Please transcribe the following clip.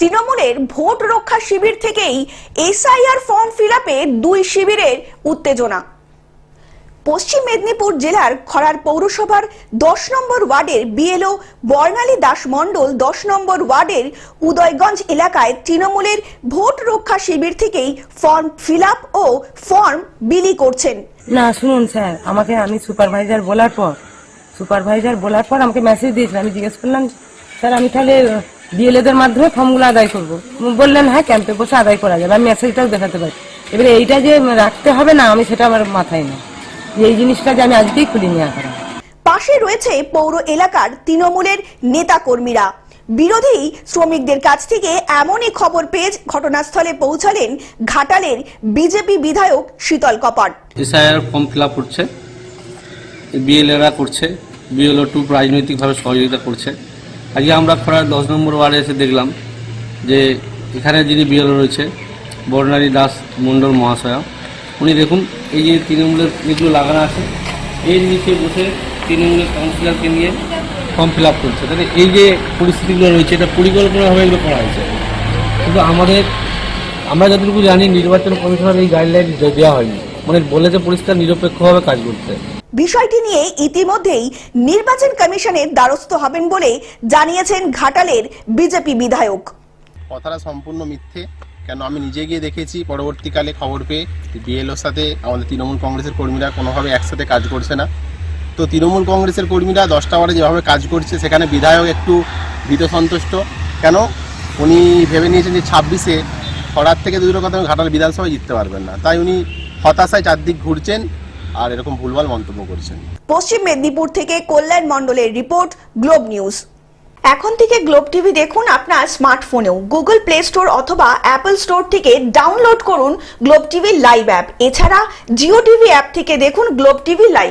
তৃণমূলের ভোট রক্ষা শিবির থেকেই এসআইআর ফর্ম ফিল আপে দুই শিবিরের উত্তেজনা। পশ্চিম মেদিনীপুর জেলার খড়ার পৌরসভার দশ নম্বর ওয়ার্ডের বিএলও বর্ণালী দাস মণ্ডল দশ নম্বর ওয়ার্ডের উদয়গঞ্জ এলাকায় তৃণমূলের ভোট রক্ষা শিবির থেকেই ফর্ম ফিল ও ফর্ম বিলি করছেন। না, শুনুন স্যার, আমাকে আমি সুপারভাইজার বলার পর, সুপারভাইজার বলার পর আমাকে মেসেজ দিয়েছিল আমি জিজ্ঞেস করলাম স্যার, আমি তাহলে বিএলএদের মাধ্যমে ফর্মগুলো আদায় করব। বললেন হ্যাঁ ক্যাম্পে বসে আদায় করা যাবে। আমি মেসেজটাও দেখাতে পারি। এবারে এইটা যে রাখতে হবে না আমি সেটা আমার মাথায় নেই। যে এই জিনিসটা যে আমি আজকেই খুলি নিয়ে করা পাশে রয়েছে পৌর এলাকার তৃণমূলের নেতাকর্মীরা। বিরোধী শ্রমিকদের কাছ থেকে এমনই খবর পেয়ে ঘটনাস্থলে পৌঁছালেন ঘাটালের বিজেপি বিধায়ক শীতল কপাট। এসআইআর ফর্ম ফিল আপ করছে বিএলএরা করছে বিএলও টু রাজনৈতিকভাবে সহযোগিতা করছে। আজকে আমরা খরার দশ নম্বর ওয়ার্ডে এসে দেখলাম যে এখানে যিনি বিএলও রয়েছে, বর্ণালী দাস মণ্ডল মহাশয়া, উনি দেখুন এই যে তৃণমূলের যেগুলো লাগানো আছে, এর নিচে বসে তৃণমূলের কাউন্সিলরকে নিয়ে ফর্ম ফিল আপ করছে। তাহলে এই যে পরিস্থিতিগুলো রয়েছে, এটা পরিকল্পনাভাবে এগুলো করা হয়েছে। কিন্তু আমাদের, আমরা যতটুকু জানি, নির্বাচন কমিশনের এই গাইডলাইন দেওয়া হয়নি। মানে বলেছে পরিষ্কার, নিরপেক্ষভাবে কাজ করতে। বিষয়টি নিয়ে ইতিমধ্যেই নির্বাচন কমিশনের দ্বারস্থ হবেন বলে জানিয়েছেন ঘাটালের বিজেপি বিধায়ক। কথাটা সম্পূর্ণ মিথ্যে। কেন আমি নিজে গিয়ে দেখেছি, পরবর্তীকালে খবর পেয়ে বিএলওর সাথে আমাদের তৃণমূল কংগ্রেসের কর্মীরা কোনোভাবে একসাথে কাজ করছে না। তো তৃণমূল কংগ্রেসের কর্মীরা দশটা বারে যেভাবে কাজ করছে, সেখানে বিধায়ক একটু ভীত সন্তুষ্ট। কেন? উনি ভেবে নিয়েছেন যে ছাব্বিশে খরার থেকে দুটো কথা ঘাটাল বিধানসভায় জিততে পারবেন না। তাই উনি হতাশায় চারদিক ঘুরছেন। আর এরকম ভুলভাল মন্তব্য করছেন। পশ্চিম মেদিনীপুর থেকে কল্যাণ মণ্ডলের রিপোর্ট, গ্লোব নিউজ। এখন থেকে গ্লোব টিভি দেখুন আপনার স্মার্টফোনেও। গুগল প্লে স্টোর অথবা অ্যাপল স্টোর থেকে ডাউনলোড করুন গ্লোব টিভি লাইভ অ্যাপ। এছাড়া জিও টিভি অ্যাপ থেকে দেখুন গ্লোব টিভি লাইভ।